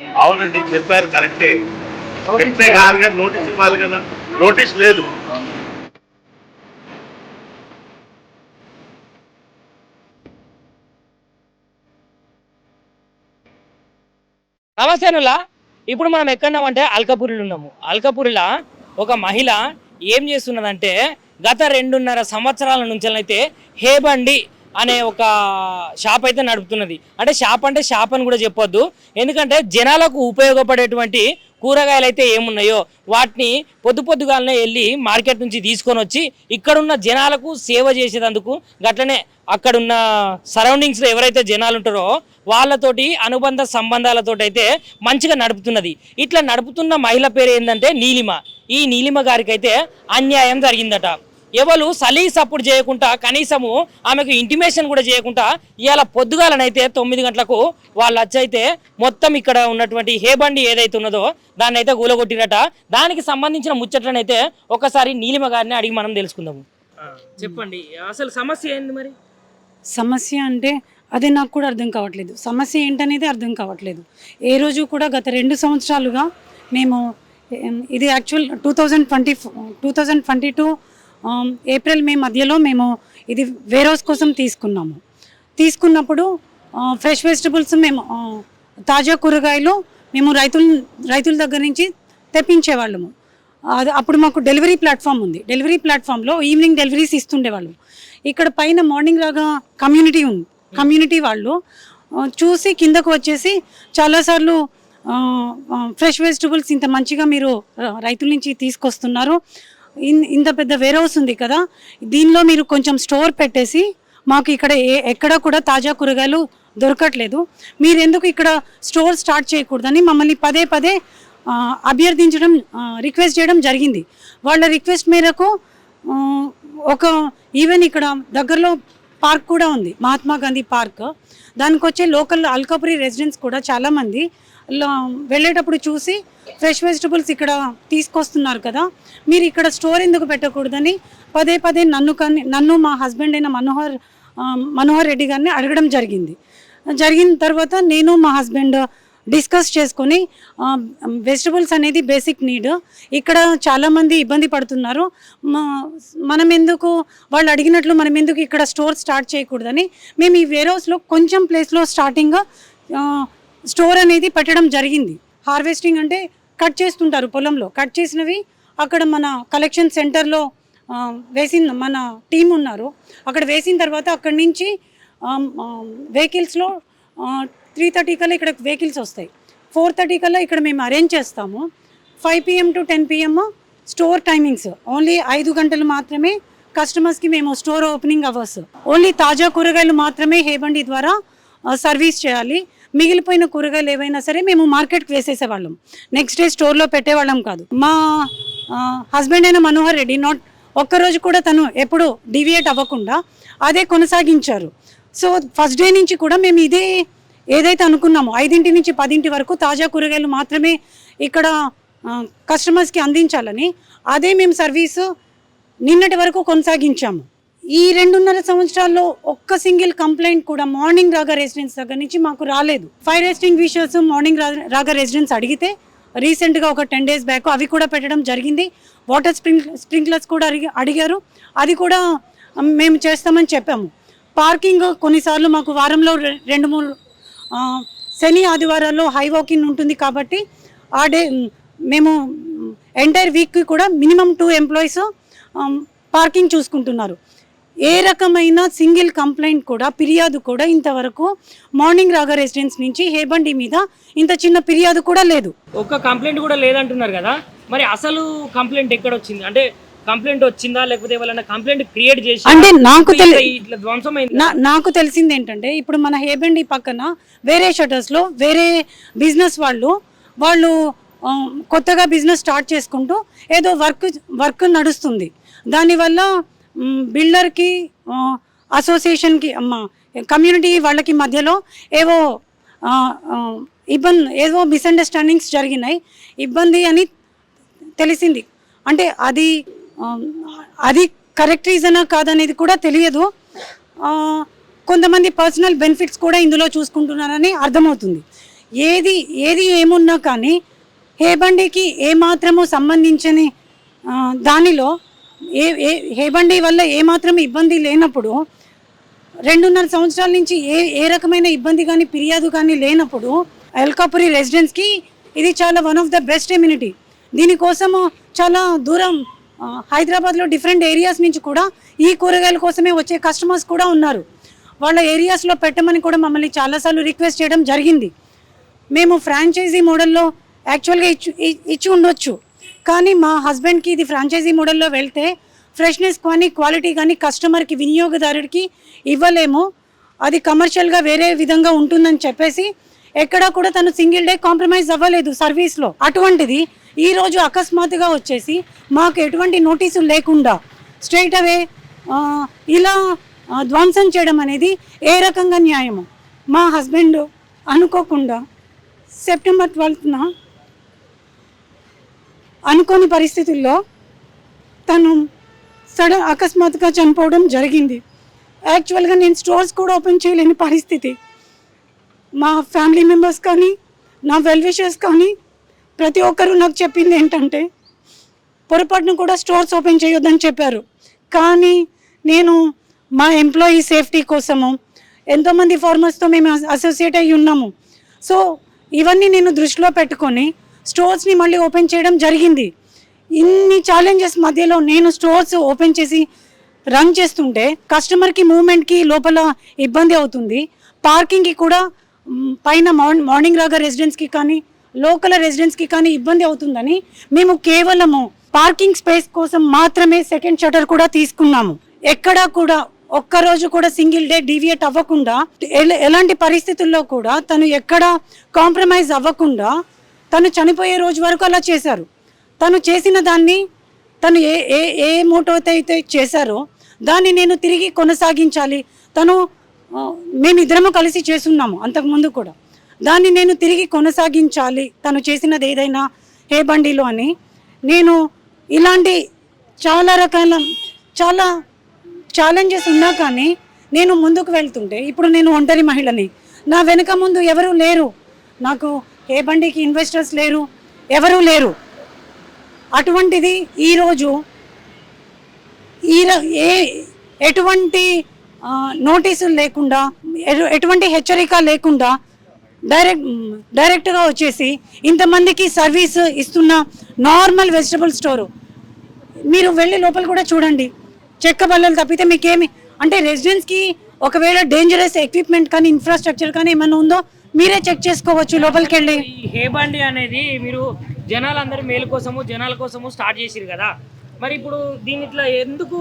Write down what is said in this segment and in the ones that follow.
అవునండి చెప్పారు కరెక్టే. పెట్టే కాదు కదా నోటీస్ ఇవ్వాలి కదా. నోటీస్ లేదు. నమస్తేనులా. ఇప్పుడు మనం ఎక్కడున్నామంటే అల్కపూరిలో ఉన్నాము. అల్కపూరిలో ఒక మహిళ ఏం చేస్తున్నదంటే గత రెండున్నర సంవత్సరాల నుంచి అయితే హేబండి అనే ఒక షాప్ అయితే నడుపుతున్నది. అంటే షాప్ అంటే షాప్ అని కూడా చెప్పొద్దు. ఎందుకంటే జనాలకు ఉపయోగపడేటువంటి కూరగాయలు అయితే ఏమున్నాయో వాటిని పొద్దు పొద్దుగాలనే వెళ్ళి మార్కెట్ నుంచి తీసుకొని వచ్చి ఇక్కడున్న జనాలకు సేవ చేసేటందుకు గట్లనే అక్కడున్న సరౌండింగ్స్లో ఎవరైతే జనాలు ఉంటారో వాళ్ళతోటి అనుబంధ సంబంధాలతోటి అయితే మంచిగా నడుపుతున్నది. ఇట్లా నడుపుతున్న మహిళ పేరు ఏంటంటే నీలిమ. ఈ నీలిమ గారికి అయితే అన్యాయం జరిగిందట. ఎవరు సలీ సపోర్ట్ చేయకుండా కనీసము ఆమెకు ఇంటిమేషన్ కూడా చేయకుండా ఇవాళ పొద్దుగాలనైతే తొమ్మిది గంటలకు వాళ్ళు వచ్చైతే మొత్తం ఇక్కడ ఉన్నటువంటి హేబండి ఏదైతే ఉన్నదో దాన్ని అయితే కూలగొట్టిరట దానికి సంబంధించిన ముచ్చట్లనైతే ఒకసారి నీలిమ గారిని అడిగి మనం తెలుసుకుందాము. చెప్పండి అసలు సమస్య ఏంది మరి? సమస్య అంటే అదే నాకు కూడా అర్థం కావట్లేదు. సమస్య ఏంటనేది అర్థం కావట్లేదు. ఏ రోజు కూడా గత రెండు సంవత్సరాలుగా మేము ఇది actual two thousand twenty two thousand twenty two April May మధ్యలో మేము ఇది వేరోస్ కోసం తీసుకున్నాము. తీసుకున్నప్పుడు ఫ్రెష్ వెజిటబుల్స్ మేము తాజా కూరగాయలు మేము రైతుల రైతుల దగ్గర నుంచి తెప్పించేవాళ్ళము. అది అప్పుడు మాకు డెలివరీ ప్లాట్ఫామ్ ఉంది. డెలివరీ ప్లాట్ఫామ్లో ఈవినింగ్ డెలివరీస్ ఇస్తుండేవాళ్ళు ఇక్కడ పైన మార్నింగ్ లాగా కమ్యూనిటీ ఉంది. కమ్యూనిటీ వాళ్ళు చూసి కిందకు వచ్చేసి చాలాసార్లు ఫ్రెష్ వెజిటబుల్స్ ఇంత మంచిగా మీరు రైతుల నుంచి తీసుకొస్తున్నారు. ఇంత పెద్ద వేర్ హౌస్ ఉంది కదా దీనిలో మీరు కొంచెం స్టోర్ పెట్టేసి మాకు ఇక్కడ ఏ ఎక్కడ కూడా తాజా కూరగాయలు దొరకట్లేదు. మీరు ఎందుకు ఇక్కడ స్టోర్ స్టార్ట్ చేయకూడదని మమ్మల్ని పదే పదే అభ్యర్థించడం రిక్వెస్ట్ చేయడం జరిగింది. వాళ్ళ రిక్వెస్ట్ మేరకు ఒక ఈవెన్ ఇక్కడ దగ్గరలో పార్క్ కూడా ఉంది మహాత్మా గాంధీ పార్క్ దానికి వచ్చే లోకల్ అల్కాపురి రెసిడెంట్స్ కూడా చాలామంది వెళ్ళేటప్పుడు చూసి ఫ్రెష్ వెజిటబుల్స్ ఇక్కడ తీసుకొస్తున్నారు కదా. మీరు ఇక్కడ స్టోర్ ఎందుకు పెట్టకూడదని? పదే పదే నన్ను కానీ నన్ను మా హస్బెండ్ అయిన మనోహర్ మనోహర్ రెడ్డి గారిని అడగడం జరిగింది. జరిగిన తర్వాత నేను మా హస్బెండ్ డిస్కస్ చేసుకొని వెజిటబుల్స్ అనేది బేసిక్ నీడ్ ఇక్కడ చాలామంది ఇబ్బంది పడుతున్నారు. మనం ఎందుకు వాళ్ళు అడిగినట్లు మనం ఎందుకు ఇక్కడ స్టోర్ స్టార్ట్ చేయకూడదని. మేము ఈ వేరౌస్లో కొంచెం ప్లేస్లో స్టార్టింగ్ స్టోర్ అనేది పెట్టడం జరిగింది. హార్వెస్టింగ్ అంటే కట్ చేస్తుంటారు పొలంలో. కట్ చేసినవి అక్కడ మన కలెక్షన్ సెంటర్లో వేసిన మన టీం ఉన్నారు. అక్కడ వేసిన తర్వాత అక్కడి నుంచి వెహికల్స్లో త్రీ థర్టీ కల్లా ఇక్కడ వెహికల్స్ వస్తాయి. ఫోర్ థర్టీ కల్లా ఇక్కడ మేము అరేంజ్ చేస్తాము. Five PM to ten PM store timings only ఐదు గంటలు మాత్రమే కస్టమర్స్కి మేము స్టోర్ ఓపెనింగ్ అవర్స్ ఓన్లీ తాజా కూరగాయలు మాత్రమే హేబండి ద్వారా సర్వీస్ చేయాలి. మిగిలిపోయిన కూరగాయలు ఏవైనా సరే మేము మార్కెట్కి వేసేసేవాళ్ళం. నెక్స్ట్ డే స్టోర్లో పెట్టేవాళ్ళం కాదు. మా హస్బెండ్ అయిన మనోహర్ రెడ్డి నాట్ ఒక్కరోజు కూడా తను ఎప్పుడు డివియేట్ అవ్వకుండా అదే కొనసాగించారు. సో ఫస్ట్ డే నుంచి కూడా మేము ఇదే ఏదైతే అనుకున్నామో ఐదింటి నుంచి పదింటి వరకు తాజా కూరగాయలు మాత్రమే ఇక్కడ కస్టమర్స్కి అందించాలని అదే మేము సర్వీసు నిన్నటి వరకు కొనసాగించాము. ఈ రెండున్నర సంవత్సరాల్లో ఒక్క సింగిల్ కంప్లైంట్ కూడా మార్నింగ్ రాగా రెసిడెన్స్ దగ్గర నుంచి మాకు రాలేదు. ఫైర్ ఎస్టింగ్ విషయస్ మార్నింగ్ రాగా రెసిడెన్స్ అడిగితే రీసెంట్గా ఒక టెన్ డేస్ బ్యాక్ అవి కూడా పెట్టడం జరిగింది. వాటర్ స్ప్రింక్ స్ప్రింక్లర్స్ కూడా అడిగి అడిగారు. అది కూడా మేము చేస్తామని చెప్పాము. పార్కింగ్ కొన్నిసార్లు మాకు వారంలో రెండు మూడు శని ఆదివారాల్లో హై వాకింగ్ ఉంటుంది కాబట్టి ఆ డే మేము ఎంటైర్ వీక్కి కూడా మినిమం టూ ఎంప్లాయీస్ పార్కింగ్ చూసుకుంటున్నారు. ఏ రకమైన సింగిల్ కంప్లైంట్ కూడా ఫిర్యాదు కూడా ఇంతవరకు మార్నింగ్ రాగా రెసిడెన్స్ నుంచి హేబండి మీద ఇంత చిన్న ఫిర్యాదు కూడా లేదు. ఒక్క కంప్లైంట్ కూడా లేదంటున్నారు కదా. మరి అసలు కంప్లైంట్ ఎక్కడ వచ్చింది అంటే కంప్లైంట్ వచ్చిందా? లేకపోతే ఎవరైనా కంప్లైంట్ క్రియేట్ చేసి అంటే నాకు నాకు తెలిసింది ఏంటంటే ఇప్పుడు మన హేబండి పక్కన వేరే షటర్స్లో వేరే బిజినెస్ వాళ్ళు వాళ్ళు కొత్తగా బిజినెస్ స్టార్ట్ చేసుకుంటూ ఏదో వర్క్ వర్క్ నడుస్తుంది. దానివల్ల బిల్డర్కి అసోసియేషన్కి కమ్యూనిటీ వాళ్ళకి మధ్యలో ఏవో ఇబ్బంది ఏదో మిస్అండర్స్టాండింగ్స్ జరిగినాయి. ఇబ్బంది అని తెలిసింది. అంటే అది అది కరెక్ట్ రీజనా కాదనేది కూడా తెలియదు. కొంతమంది పర్సనల్ బెనిఫిట్స్ కూడా ఇందులో చూసుకుంటున్నారని అర్థమవుతుంది. ఏది ఏది ఏమున్నా కానీ హేబండికి ఏమాత్రము సంబంధించని దానిలో ఏ ఏ హేబండి వల్ల ఏమాత్రం ఇబ్బంది లేనప్పుడు రెండున్నర సంవత్సరాల నుంచి ఏ ఏ రకమైన ఇబ్బంది కానీ ఫిర్యాదు కానీ లేనప్పుడు అల్కాపురి రెసిడెన్స్కి ఇది చాలా one of the best immunity దీనికోసము చాలా దూరం హైదరాబాద్లో డిఫరెంట్ ఏరియాస్ నుంచి కూడా ఈ కూరగాయల కోసమే వచ్చే కస్టమర్స్ కూడా ఉన్నారు. వాళ్ళ ఏరియాస్లో పెట్టమని కూడా మమ్మల్ని చాలాసార్లు రిక్వెస్ట్ చేయడం జరిగింది. మేము ఫ్రాంచైజీ మోడల్లో యాక్చువల్గా ఇచ్చు ఇచ్చి ఉండొచ్చు. కానీ మా హస్బెండ్కి ఇది ఫ్రాంచైజీ మోడల్లో వెళ్తే ఫ్రెష్నెస్ కానీ క్వాలిటీ కానీ కస్టమర్కి వినియోగదారుడికి ఇవ్వలేము. అది కమర్షియల్గా వేరే విధంగా ఉంటుందని చెప్పేసి ఎక్కడా కూడా తను సింగిల్ డే కాంప్రమైజ్ అవ్వలేదు సర్వీస్లో. అటువంటిది ఈరోజు అకస్మాత్తుగా వచ్చేసి మాకు ఎటువంటి నోటీసులు లేకుండా స్ట్రైట్ అవే ఇలా ధ్వంసం చేయడం అనేది ఏ రకంగా న్యాయము? మా హస్బెండ్ అనుకోకుండా సెప్టెంబర్ ట్వెల్త్న అనుకోని పరిస్థితుల్లో తను సడన్ అకస్మాత్తుగా చనిపోవడం జరిగింది. యాక్చువల్గా నేను స్టోర్స్ కూడా ఓపెన్ చేయలేని పరిస్థితి. మా ఫ్యామిలీ మెంబర్స్ కానీ నా వెల్ విషర్స్ కానీ ప్రతి ఒక్కరూ నాకు చెప్పింది ఏంటంటే పొరపాటును కూడా స్టోర్స్ ఓపెన్ చేయొద్దని చెప్పారు. కానీ నేను మా ఎంప్లాయీ సేఫ్టీ కోసము ఎంతోమంది ఫార్మర్స్తో మేము అసోసియేట్ అయ్యి ఉన్నాము. సో ఇవన్నీ నేను దృష్టిలో పెట్టుకొని స్టోర్స్ని మళ్ళీ ఓపెన్ చేయడం జరిగింది. ఇన్ని ఛాలెంజెస్ మధ్యలో నేను స్టోర్స్ ఓపెన్ చేసి రన్ చేస్తుంటే కస్టమర్కి మూమెంట్కి లోపల ఇబ్బంది అవుతుంది. పార్కింగ్కి కూడా పైన మార్నింగ్ మార్నింగ్ రాగా రెసిడెంట్స్కి కానీ లోకల్ రెసిడెంట్స్కి కానీ ఇబ్బంది అవుతుందని మేము కేవలము పార్కింగ్ స్పేస్ కోసం మాత్రమే సెకండ్ షటర్ కూడా తీసుకున్నాము. ఎక్కడా కూడా ఒక్కరోజు కూడా సింగిల్ డే డీవియేట్ అవ్వకుండా ఎలాంటి పరిస్థితుల్లో కూడా తను ఎక్కడ కాంప్రమైజ్ అవ్వకుండా తను చనిపోయే రోజు వరకు అలా చేశారు. తను చేసిన దాన్ని తను ఏ ఏ ఏ మోటో అయితే చేశారో దాన్ని నేను తిరిగి కొనసాగించాలి. తను మేము ఇద్దరము కలిసి చేస్తున్నాము అంతకుముందు కూడా. దాన్ని నేను తిరిగి కొనసాగించాలి. తను చేసినది ఏదైనా ఏ బండిలో అని నేను ఇలాంటి చాలా రకాల చాలా ఛాలెంజెస్ ఉన్నా కానీ నేను ముందుకు వెళ్తుంటే ఇప్పుడు నేను ఒంటరి మహిళని. నా వెనుక ముందు ఎవరు లేరు. నాకు ఏ బండికి ఇన్వెస్టర్స్ లేరు? ఎవరూ లేరు. అటువంటిది ఈరోజు ఈ ఏ ఎటువంటి నోటీసులు లేకుండా ఎటువంటి హెచ్చరిక లేకుండా డైరెక్ట్ డైరెక్ట్గా వచ్చేసి ఇంతమందికి సర్వీస్ ఇస్తున్న నార్మల్ వెజిటబుల్ స్టోరు. మీరు వెళ్ళి లోపల కూడా చూడండి. చెక్క బల్లలు తప్పితే మీకేమి అంటే రెసిడెంట్స్కి ఒకవేళ డేంజరస్ ఎక్విప్మెంట్ కానీ ఇన్ఫ్రాస్ట్రక్చర్ కానీ ఏమైనా ఉందో మీరే చెక్ చేసుకోవచ్చు లోపలికి వెళ్ళి. ఈ హేబండి అనేది మీరు జనాలందరి మేలు కోసము జనాల కోసము స్టార్ట్ చేసిరు కదా. మరి ఇప్పుడు దీన్ని ఇట్లా ఎందుకు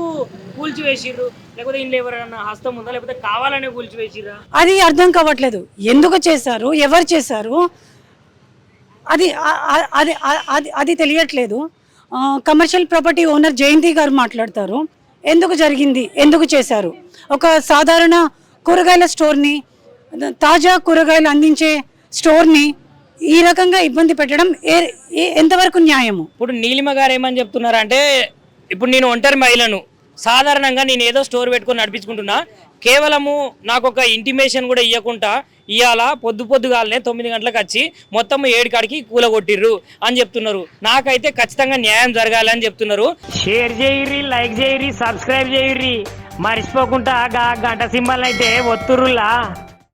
కూల్చివేసిర్రు? లేకపోతే ఇంట్లో ఎవరైనా హస్తం ఉందా? లేకపోతే కావాలనే కూల్చివేసిర్రా? అది అర్థం కావట్లేదు. ఎందుకు చేశారు? ఎవరు చేశారు? అది అది అది అది తెలియట్లేదు. కమర్షియల్ ప్రాపర్టీ ఓనర్ జయంతి గారు మాట్లాడతారు. ఎందుకు జరిగింది? ఎందుకు చేశారు? ఒక సాధారణ కూరగాయల స్టోర్ని తాజా కూరగాయలు అందించే స్టోర్ని ఈ రకంగా ఇబ్బంది పెట్టడం ఎంతవరకు న్యాయము? ఇప్పుడు నీలిమ గారు ఏమని చెప్తున్నారంటే ఇప్పుడు నేను ఒంటరి మహిళను సాధారణంగా నేను ఏదో స్టోర్ పెట్టుకొని నడిపించుకుంటున్నా కేవలము నాకు ఒక ఇంటిమేషన్ కూడా ఇవ్వకుండా ఇవాళ పొద్దు పొద్దుగాలనే తొమ్మిది గంటలకు వచ్చి మొత్తం ఏడు కాడికి కూలగొట్టిర్రు అని చెప్తున్నారు. నాకైతే ఖచ్చితంగా న్యాయం జరగాలి అని చెప్తున్నారు. షేర్ చేయర్రి లైక్ చేయర్రి సబ్స్క్రైబ్ చేయర్రి. మర్చిపోకుండా గంట సింబల్ అయితే ఒత్తురులా